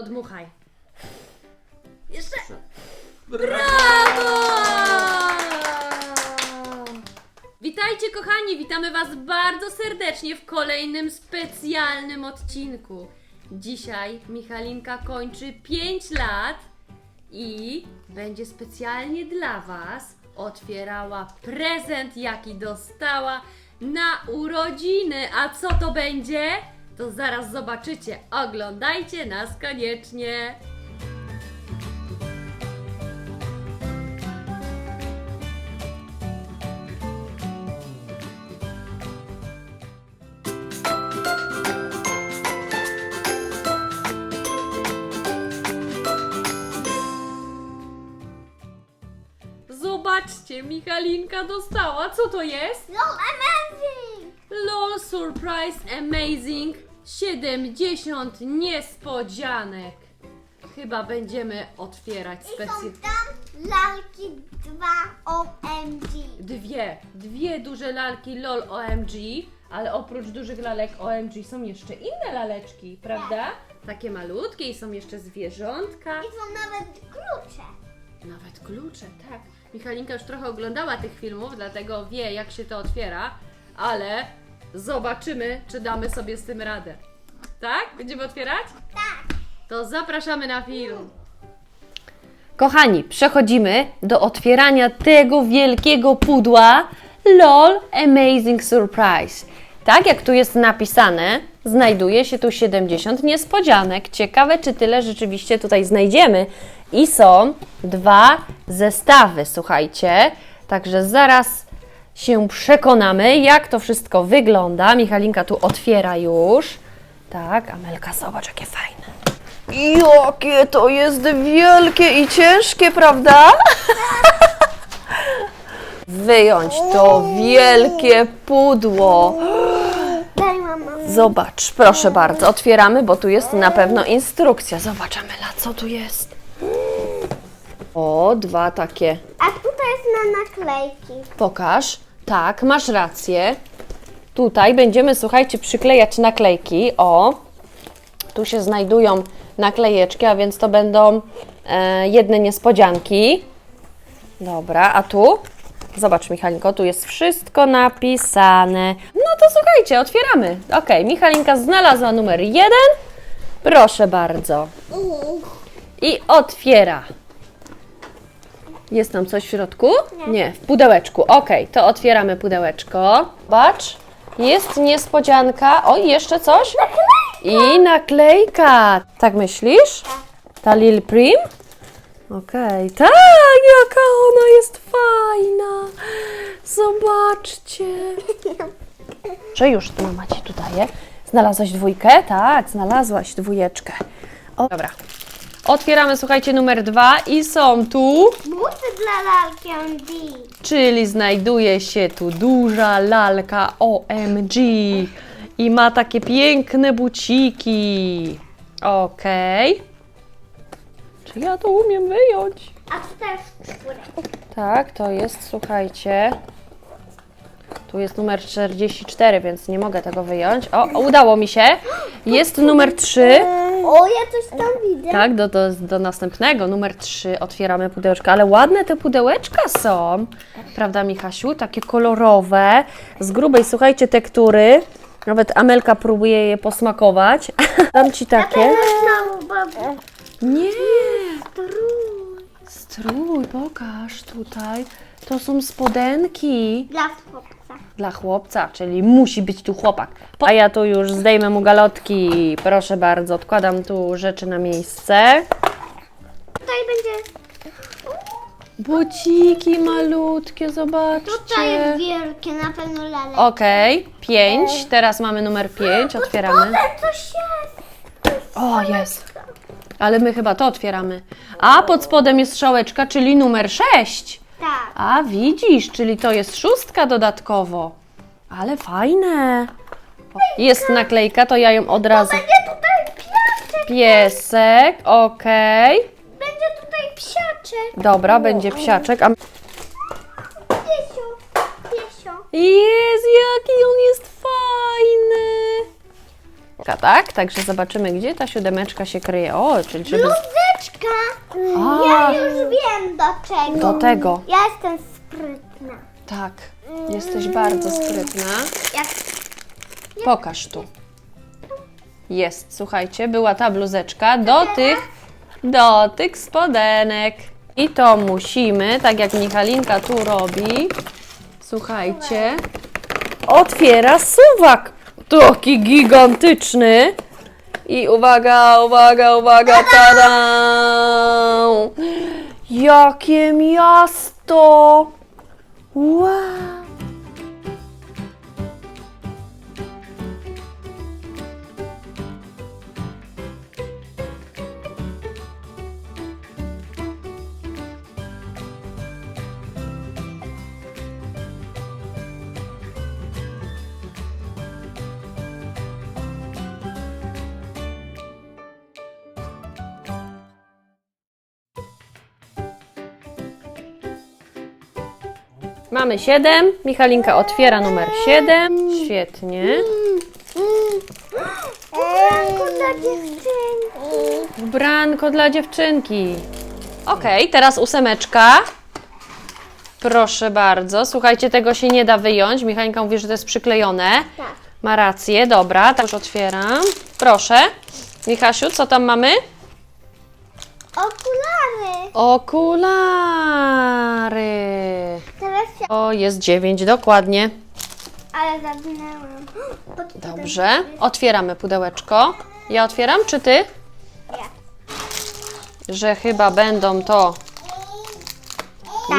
Odmuchaj. Jeszcze. Brawo! Witajcie kochani, witamy Was bardzo serdecznie w kolejnym specjalnym odcinku. Dzisiaj Michalinka kończy 5 lat i będzie specjalnie dla Was otwierała prezent, jaki dostała na urodziny. A co to będzie? To zaraz zobaczycie. Oglądajcie nas koniecznie. Zobaczcie, Michalinka dostała. Co to jest? No amazing! LOL Surprise Amazing 70 niespodzianek. Chyba będziemy otwierać I są specjalnie. tam lalki 2 OMG. Dwie, dwie duże lalki LOL OMG, ale oprócz dużych lalek OMG są jeszcze inne laleczki, prawda? Takie malutkie i są jeszcze zwierzątka. I są nawet klucze. Nawet klucze, tak. Michalinka już trochę oglądała tych filmów, dlatego wie, jak się to otwiera, ale zobaczymy, czy damy sobie z tym radę. Tak? Będziemy otwierać? Tak. To zapraszamy na film. Kochani, przechodzimy do otwierania tego wielkiego pudła LOL Amazing Surprise. Tak jak tu jest napisane, znajduje się tu 70 niespodzianek. Ciekawe, czy tyle rzeczywiście tutaj znajdziemy. I są dwa zestawy, słuchajcie. Także zaraz się przekonamy, jak to wszystko wygląda. Michalinka tu otwiera już. Tak, Amelka, zobacz, jakie fajne. Jakie to jest wielkie i ciężkie, prawda? Wyjąć to wielkie pudło. Daj mama. Zobacz, proszę bardzo, otwieramy, bo tu jest na pewno instrukcja. Zobacz, Amela, co tu jest? O, dwa takie. A tutaj jest na naklejki. Pokaż. Tak, masz rację. Tutaj będziemy, słuchajcie, przyklejać naklejki. O, tu się znajdują naklejeczki, a więc to będą e, jedne niespodzianki. Dobra, a tu? Zobacz, Michalinko, tu jest wszystko napisane. No to słuchajcie, otwieramy. Ok, Michalinka znalazła numer jeden. Proszę bardzo. I otwiera. Jest tam coś w środku? Nie, w pudełeczku. Ok, to otwieramy pudełeczko. Zobacz, jest niespodzianka. O, jeszcze coś? I naklejka. Tak myślisz? Ta Lil Prim? Okej, tak, jaka ona jest fajna. Zobaczcie. Że już mama ci tu daje. Znalazłaś dwójkę? Tak, znalazłaś dwójeczkę. O, dobra. Otwieramy, słuchajcie, numer dwa i są tu, Buty dla lalki OMG. czyli znajduje się tu duża lalka OMG i ma takie piękne buciki. Okej. Czy ja to umiem wyjąć? A tutaj jest czwórek. Tak, to jest, słuchajcie. Tu jest numer 44, więc nie mogę tego wyjąć. O, udało mi się. Jest numer 3. O, ja coś tam widzę. Tak, do, do, do następnego, numer 3, otwieramy pudełeczko, ale ładne te pudełeczka są, prawda Michasiu? Takie kolorowe, z grubej, słuchajcie, tektury. Nawet Amelka próbuje je posmakować. Dam Ci takie. Nie, strój, pokaż tutaj. To są spodenki Dla chłopca. dla chłopca, czyli musi być tu chłopak. A ja tu już zdejmę mu galotki. Proszę bardzo, odkładam tu rzeczy na miejsce. Tutaj będzie... Buciki malutkie, zobaczcie. Tutaj jest wielkie, na pewno lalek. Okej, pięć. Teraz mamy numer pięć, otwieramy. Ale coś jest. O, jest. Ale my chyba to otwieramy. A pod spodem jest strzałeczka, czyli numer sześć. Tak. A widzisz, czyli to jest szóstka dodatkowo. Ale fajne. O, jest naklejka, to ja ją od razu. Będzie tutaj psiaczek. Piesek, okej. Będzie tutaj psiaczek. Dobra, będzie psiaczek. A... Piesio. Piesio. Jest, jaki on jest fajny. Tak, także zobaczymy, gdzie ta siódemeczka się kryje. O, czyli żeby Bluzeczka. A. Ja już wiem do czego. do tego. Ja jestem sprytna. Tak, jesteś bardzo sprytna. Jak Pokaż tu. Jest, słuchajcie, była ta bluzeczka do tych, do tych spodenek. I to musimy, tak jak Michalinka tu robi, słuchajcie, otwiera suwak. Taki gigantyczny. I uwaga, uwaga, uwaga, tada! Jakie miasto! Wow! Mamy 7. Michalinka otwiera numer 7. Świetnie. Branko dla dziewczynki. Branko dla dziewczynki. Ok, teraz ósemeczka. Proszę bardzo. Słuchajcie, tego się nie da wyjąć. Michalinka mówi, że to jest przyklejone. Tak. Ma rację, dobra, tak już otwieram. Proszę. Michasiu, co tam mamy? Okulary. Okulary. O, jest 9 dokładnie. Ale zawinęłam. Pod spodem. Dobrze. Otwieramy pudełeczko. Ja otwieram, czy ty? Ja. Że chyba będą to.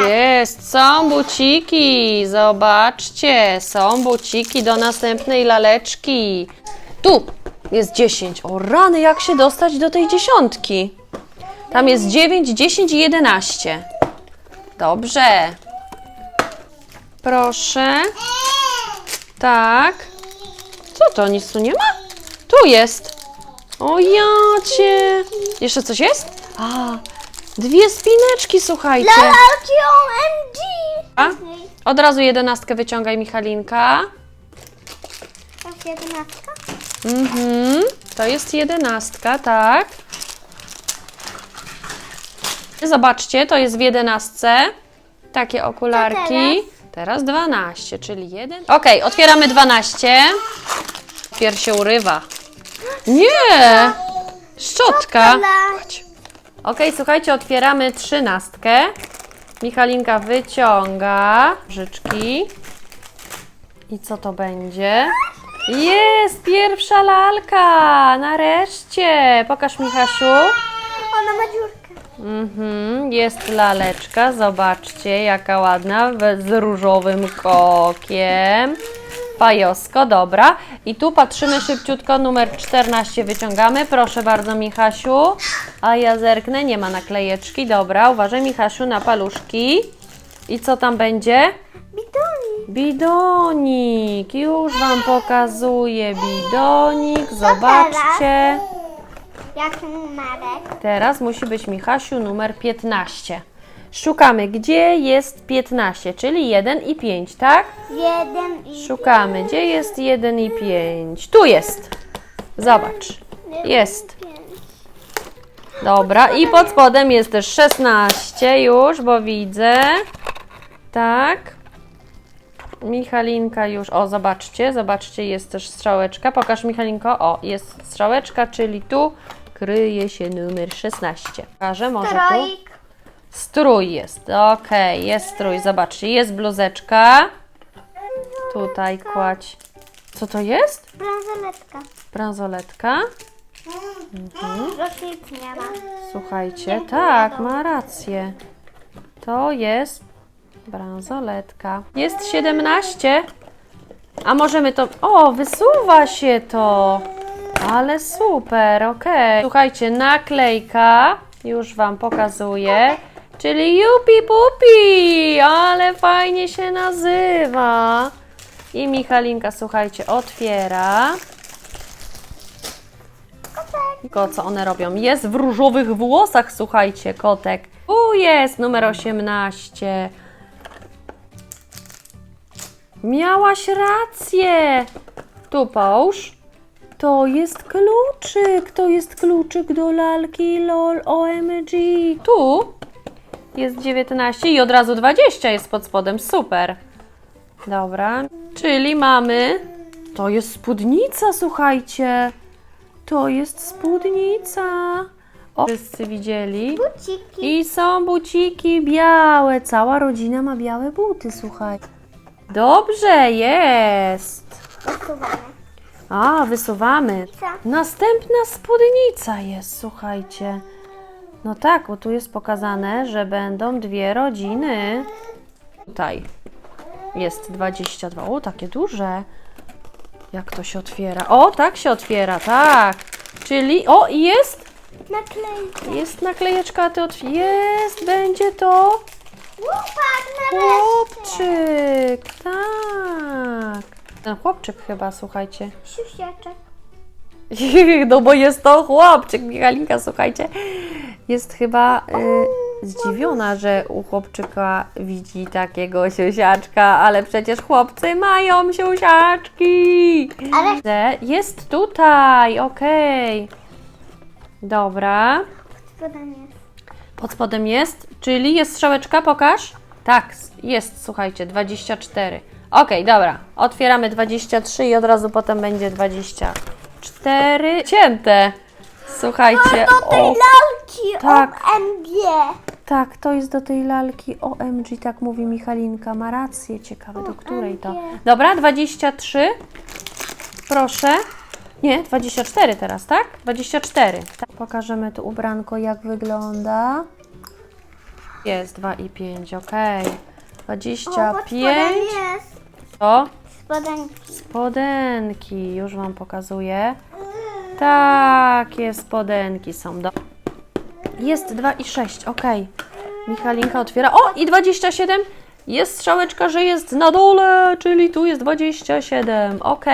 Jest, są buciki. Zobaczcie, są buciki do następnej laleczki. Tu jest 10. O rany, jak się dostać do tej dziesiątki? Tam jest 9, 10 i 11. Dobrze. Proszę. Tak. Co to? Nic tu nie ma? Tu jest. O jacie. Jeszcze coś jest? A, dwie spineczki, słuchajcie. Lalki OMG. A? Od razu jedenastkę wyciągaj, Michalinka. To jest jedenastka? Mhm, to jest jedenastka, tak. Zobaczcie, to jest w jedenastce. Takie okularki. Teraz 12, czyli jeden. Ok, otwieramy 12. Pier się urywa. Nie! Szczotka. Chodź. Ok, słuchajcie, otwieramy trzynastkę. Michalinka wyciąga życzki. I co to będzie? Jest pierwsza lalka! Nareszcie! Pokaż Michasiu. Ona ma dziurkę. Mhm, jest laleczka, zobaczcie jaka ładna, z różowym kokiem. Pajosko, dobra. I tu patrzymy szybciutko, numer 14 wyciągamy. Proszę bardzo Michasiu. A ja zerknę, nie ma naklejeczki, dobra. Uważaj Michasiu na paluszki. I co tam będzie? Bidoni. Bidonik, już Wam pokazuję bidonik, zobaczcie. Jak numerek? Teraz musi być Michasiu numer 15. Szukamy, gdzie jest 15, czyli 1 i 5, tak? Jeden i... Szukamy, gdzie jest 1 i 5. Tu jest. Zobacz. Jest. pięć. Dobra, i pod spodem jest też 16 już, bo widzę. Tak. Michalinka już. O, zobaczcie, zobaczcie, jest też strzałeczka. Pokaż Michalinko. O, jest strzałeczka, czyli tu kryje się numer 16. Pokażę może tu. Strój jest. Okej, jest strój. Zobaczcie, jest bluzeczka. Tutaj kładź. Co to jest? Bransoletka. Bransoletka. Nie ma. Słuchajcie, tak, ma rację. To jest bransoletka. Jest 17. A możemy to. O, wysuwa się to. Ale super, okej. Słuchajcie, naklejka. Już Wam pokazuję. Czyli Yupi Pupi. Ale fajnie się nazywa. I Michalinka, słuchajcie, otwiera. Tylko co one robią? Jest w różowych włosach, słuchajcie, kotek. Tu jest numer 18. Miałaś rację. Tu połóż. To jest kluczyk, to jest kluczyk do lalki LOL OMG. Tu jest 19 i od razu 20 jest pod spodem, super. Dobra, czyli mamy, to jest spódnica, słuchajcie. To jest spódnica. O, wszyscy widzieli. Buciki. I są buciki białe. Cała rodzina ma białe buty, słuchaj. Dobrze, jest. Usuwane. A, wysuwamy. Następna spódnica jest, słuchajcie. No tak, bo tu jest pokazane, że będą dwie rodziny. Tutaj jest 22. O, takie duże. Jak to się otwiera? O, tak się otwiera, tak. Czyli, o, i jest, Naklejka. jest naklejeczka, a ty otw... Jest, będzie to nareszcie. chłopczyk. Tak. Ten chłopczyk chyba, słuchajcie. Siusiaczek. No bo jest to chłopczyk, Michalinka, słuchajcie. Jest chyba y, zdziwiona, że u chłopczyka widzi takiego siusiaczka, ale przecież chłopcy mają siusiaczki. Ale Jest tutaj, okej. Dobra. spodem jest. Pod spodem jest, czyli jest strzałeczka, pokaż. Tak, jest, słuchajcie, 24. Okej, dobra. Otwieramy 23 i od razu potem będzie 24. Cięte. Słuchajcie. Do tej o, lalki tak. OMG. tak, to jest do tej lalki OMG, tak mówi Michalinka. Ma rację, ciekawe do której to. Dobra, 23. Proszę. Nie, 24 teraz, tak? 24. Tak, pokażemy tu ubranko, jak wygląda. Jest 2 i 5, ok. O, pod 25. spodem jest. O, Spodenki. spodenki. Już Wam pokazuję. Takie spodenki są. Do... Jest 2 i 6, ok. Michalinka otwiera. O, i 27. Jest strzałeczka, że jest na dole, czyli tu jest 27. Ok.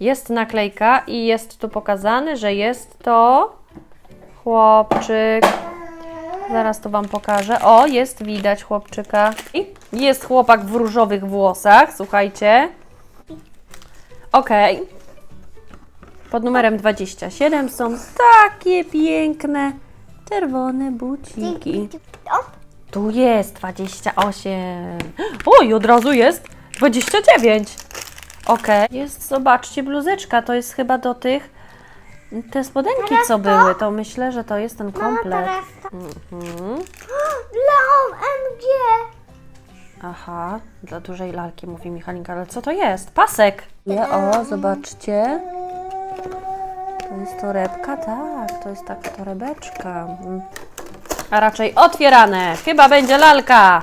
Jest naklejka i jest tu pokazane, że jest to chłopczyk. Zaraz to Wam pokażę. O, jest widać chłopczyka. I jest chłopak w różowych włosach, słuchajcie. Ok. Pod numerem 27 są takie piękne czerwone buciki. O, Tu jest 28. Oj, od razu jest 29. Ok. Jest, zobaczcie, bluzeczka. To jest chyba do tych. Te spodenki, Teraz co to? były, to myślę, że to jest ten mama komplet. teraz to. Mhm. Dla OMG. Aha, dla dużej lalki, mówi Michalinka, ale co to jest? Pasek! Nie, o, zobaczcie. To jest torebka, tak, to jest taka torebeczka. Mm. A raczej otwierane. Chyba będzie lalka.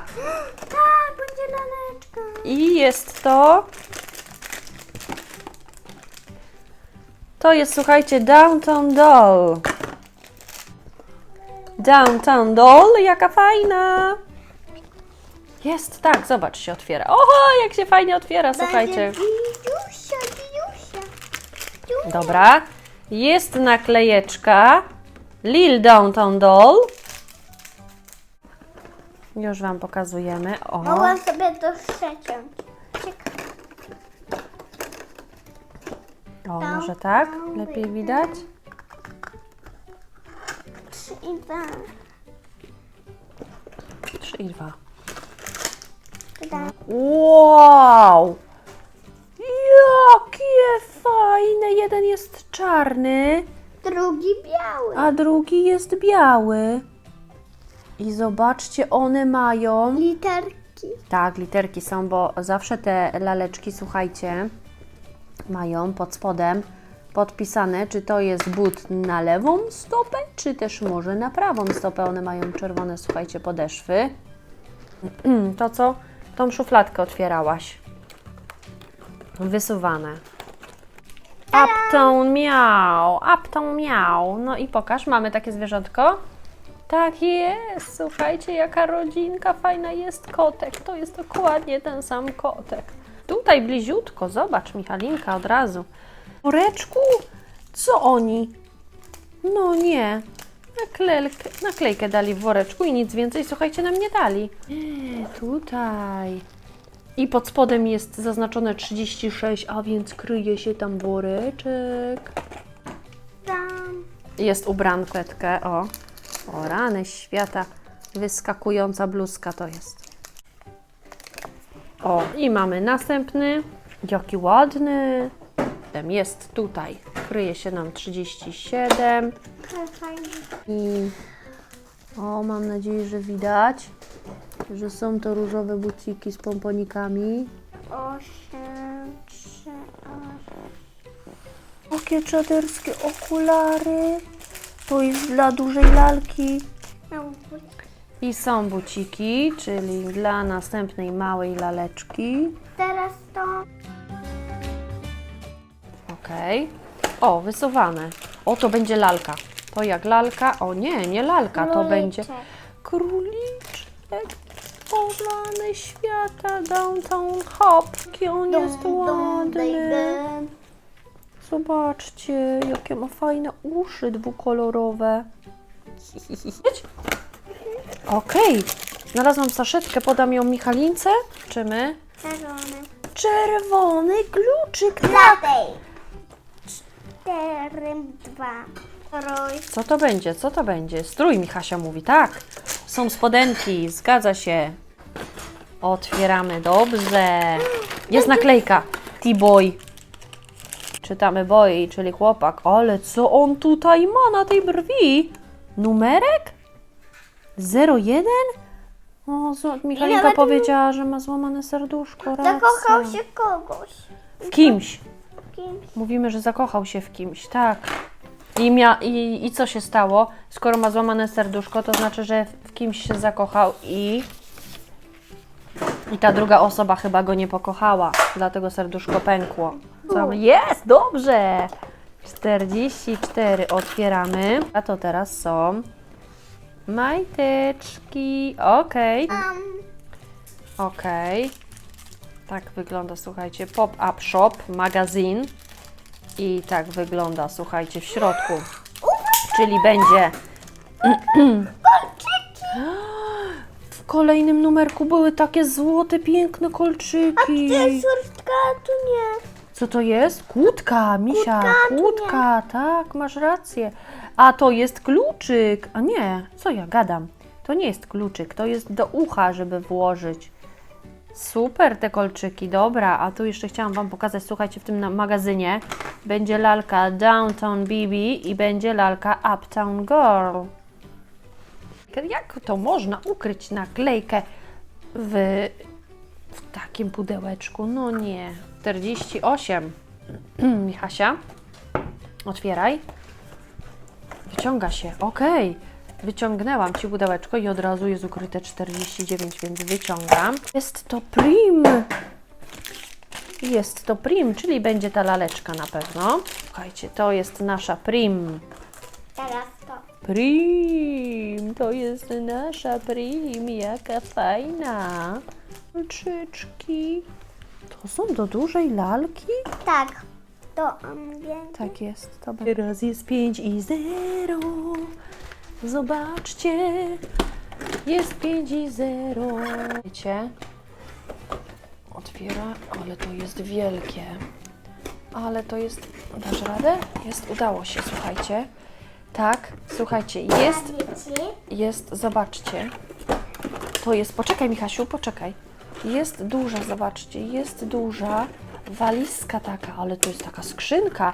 Tak, będzie laleczka. I jest to. To jest, słuchajcie, Downtown Doll. Downtown Doll, jaka fajna. Jest, tak, zobacz, się otwiera. Oho, jak się fajnie otwiera, słuchajcie. Dziusia. Dobra. Jest naklejeczka. Lil Downtown Doll. Już Wam pokazujemy. O. Mogłam sobie to przeciąć. O, może tak? Lepiej widać? Trzy i dwa. 3 i 2. Dodam. Wow! Jakie fajne! Jeden jest czarny, Drugi biały. a drugi jest biały. I zobaczcie, one mają. Literki. Tak, literki są, bo zawsze te laleczki, słuchajcie, mają pod spodem podpisane, czy to jest but na lewą stopę, czy też może na prawą stopę. One mają czerwone, słuchajcie, podeszwy. To co? Tą szufladkę otwierałaś. Wysuwane. Uptown miał, uptown miał. No i pokaż, mamy takie zwierzątko. Tak jest, słuchajcie, jaka rodzinka fajna jest kotek. To jest dokładnie ten sam kotek. Tutaj bliziutko, zobacz Michalinka od razu. Woreczku? Co oni? No nie. Naklejkę, naklejkę dali w woreczku i nic więcej, słuchajcie, nam nie dali. Tutaj. I pod spodem jest zaznaczone 36, a więc kryje się tam woreczek. Tam. Jest ubrankoetkę, o. O, rany świata. Wyskakująca bluzka to jest. O, i mamy następny. Jaki ładny. Ten Jest tutaj. Kryje się nam 37. Fajnie. I o, mam nadzieję, że widać, że są to różowe buciki z pomponikami. Osiem, trzy, osiem. Jakie czaderskie okulary. To jest dla dużej lalki. I są buciki, czyli dla następnej małej laleczki. teraz to Okej. O, wysuwane. O, to będzie lalka. To jak lalka? O nie, nie lalka, to Króliczek. będzie króliczek. O, rany świata, downtown hop. Jaki on jest ładny. Zobaczcie, jakie ma fajne uszy dwukolorowe. Okej, znalazłam saszetkę, podam ją Michalince. Czymy? Czerwony. Czerwony kluczyk. Tej. Cztery, dwa. Trój. Co to będzie? Co to będzie? Strój, Michasia mówi. Tak, są spodenki, zgadza się. Otwieramy, dobrze. Jest naklejka. T-boy. Czytamy boy, czyli chłopak. Ale co on tutaj ma na tej brwi? Numerek? 01? O, Nawet- powiedziała, że ma złamane serduszko. Racja. Zakochał się kogoś. W kimś. Kimś. Mówimy, że zakochał się w kimś, tak. I, mia, i, I co się stało? Skoro ma złamane serduszko, to znaczy, że w- w kimś się zakochał i. I ta druga osoba chyba go nie pokochała, dlatego serduszko pękło. Co? Jest, dobrze! 44 otwieramy. A to teraz są majteczki. Okej. Um, Okej. Tak wygląda, słuchajcie, pop-up shop, magazyn. I tak wygląda, słuchajcie, w środku. Czyli będzie. W kolejnym numerku były takie złote, piękne kolczyki. Córka, tu nie. Co to jest? Kłódka, misia, kłódka, tak, masz rację. A to jest kluczyk. A nie, co ja gadam? To nie jest kluczyk, to jest do ucha, żeby włożyć. Super te kolczyki, dobra. A tu jeszcze chciałam Wam pokazać, słuchajcie, w tym magazynie będzie lalka Downtown BB i będzie lalka Uptown Girl. Jak to można ukryć naklejkę w, w takim pudełeczku? No nie. 48. Michasia, otwieraj. Wyciąga się. Okej. Wyciągnęłam Ci pudełeczko i od razu jest ukryte 49, więc wyciągam. Jest to prim. Jest to prim, czyli będzie ta laleczka na pewno. Słuchajcie, to jest nasza prim. Teraz to. Prim, to jest nasza prim, jaka fajna. Kolczyczki. To są do dużej lalki? Tak. To ambiente. Tak jest. To będzie. Teraz jest 5 i 0. Zobaczcie. Jest 5 i 0. Wiecie? Otwiera, ale to jest wielkie. Ale to jest. Dasz radę? Jest, udało się, słuchajcie. Tak, słuchajcie, jest jest, zobaczcie. To jest, poczekaj Michasiu, poczekaj. Jest duża, zobaczcie, jest duża walizka taka, ale to jest taka skrzynka.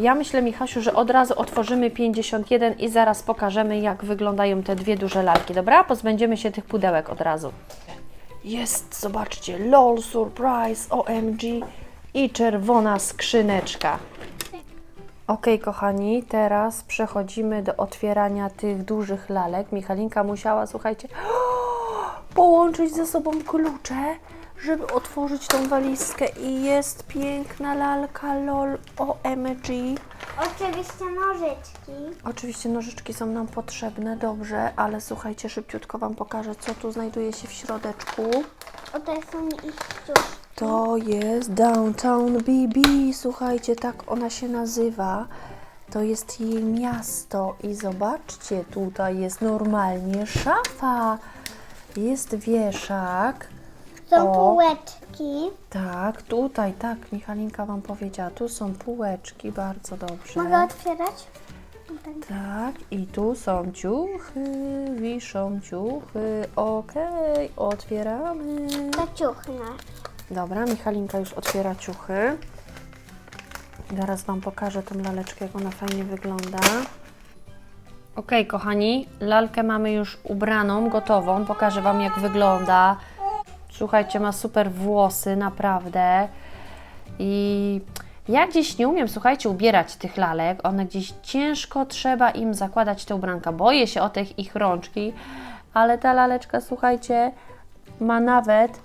Ja myślę, Michasiu, że od razu otworzymy 51 i zaraz pokażemy, jak wyglądają te dwie duże lalki, dobra? Pozbędziemy się tych pudełek od razu. Jest, zobaczcie, LOL Surprise, OMG i czerwona skrzyneczka. Ok, kochani, teraz przechodzimy do otwierania tych dużych lalek. Michalinka musiała, słuchajcie, połączyć ze sobą klucze, żeby otworzyć tą walizkę. I jest piękna lalka LOL OMG. Oczywiście nożyczki. Oczywiście nożyczki są nam potrzebne, dobrze, ale słuchajcie, szybciutko Wam pokażę, co tu znajduje się w środeczku. O, to są ich ciuszki. To jest Downtown BB, słuchajcie, tak ona się nazywa. To jest jej miasto i zobaczcie, tutaj jest normalnie szafa. Jest wieszak Są O. półeczki. Tak, tutaj, tak, Michalinka Wam powiedziała. Tu są półeczki, bardzo dobrze. Mogę otwierać? Tak, i tu są ciuchy, wiszą ciuchy. Okej, otwieramy. To ciuchy nasz. Dobra, Michalinka już otwiera ciuchy. Zaraz Wam pokażę tą laleczkę, jak ona fajnie wygląda. Ok, kochani, lalkę mamy już ubraną, gotową. Pokażę Wam, jak wygląda. Słuchajcie, ma super włosy, naprawdę. I ja gdzieś nie umiem, słuchajcie, ubierać tych lalek. One gdzieś ciężko trzeba im zakładać te ubranka. Boję się o te ich rączki, ale ta laleczka, słuchajcie, ma nawet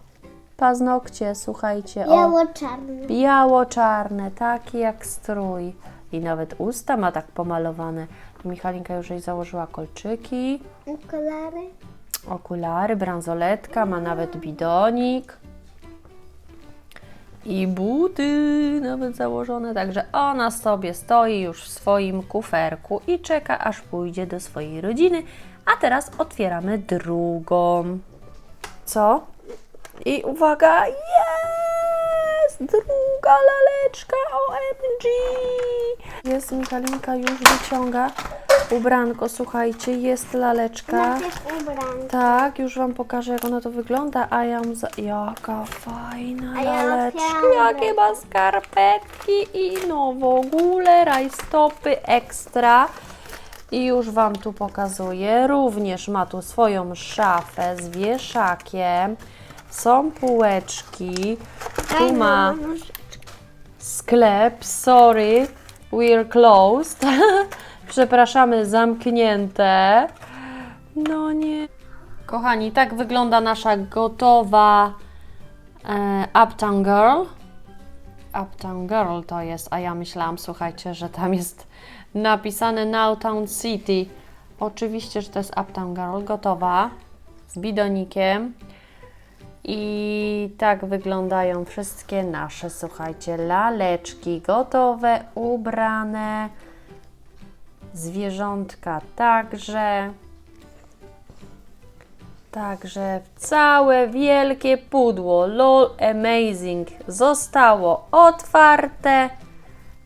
paznokcie, słuchajcie. O, Biało-czarny. biało-czarne, takie jak strój. I nawet usta ma tak pomalowane. Michalinka już jej założyła kolczyki, Okulary. Okulary, bransoletka, ma nawet bidonik. I buty nawet założone, także ona sobie stoi już w swoim kuferku i czeka, aż pójdzie do swojej rodziny. A teraz otwieramy drugą. Co? I uwaga, jest! Druga laleczka, OMG! Jest, Michalinka już wyciąga ubranko, słuchajcie, jest laleczka. Ubranka. Tak, już Wam pokażę, jak ono to wygląda. A ja mam za... Jaka fajna A ja laleczka, otwieram jakie ma skarpetki i no w ogóle rajstopy ekstra. I już Wam tu pokazuję. Również ma tu swoją szafę z wieszakiem. Są półeczki. Tu ma sklep. Sorry, we're closed. Przepraszamy, zamknięte. No nie. Kochani, tak wygląda nasza gotowa e, Uptown Girl. Uptown Girl to jest, a ja myślałam, słuchajcie, że tam jest napisane Nowtown City. Oczywiście, że to jest Uptown Girl, gotowa, z bidonikiem. I tak wyglądają wszystkie nasze, słuchajcie, laleczki gotowe, ubrane. Zwierzątka także. Także całe wielkie pudło LOL Amazing zostało otwarte,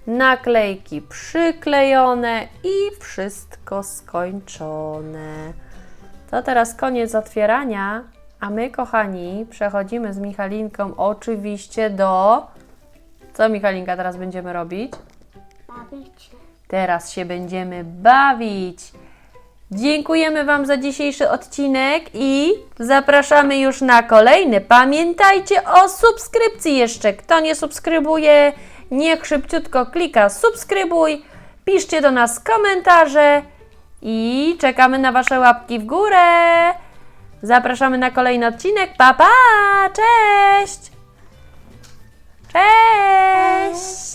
naklejki przyklejone i wszystko skończone. To teraz koniec otwierania, a my, kochani, przechodzimy z Michalinką oczywiście do. Co, Michalinka, teraz będziemy robić? Teraz się będziemy bawić. Dziękujemy Wam za dzisiejszy odcinek i zapraszamy już na kolejny. Pamiętajcie o subskrypcji jeszcze. Kto nie subskrybuje, niech szybciutko klika subskrybuj. Piszcie do nas komentarze i czekamy na Wasze łapki w górę. Zapraszamy na kolejny odcinek. Pa, pa! Cześć! Cześć!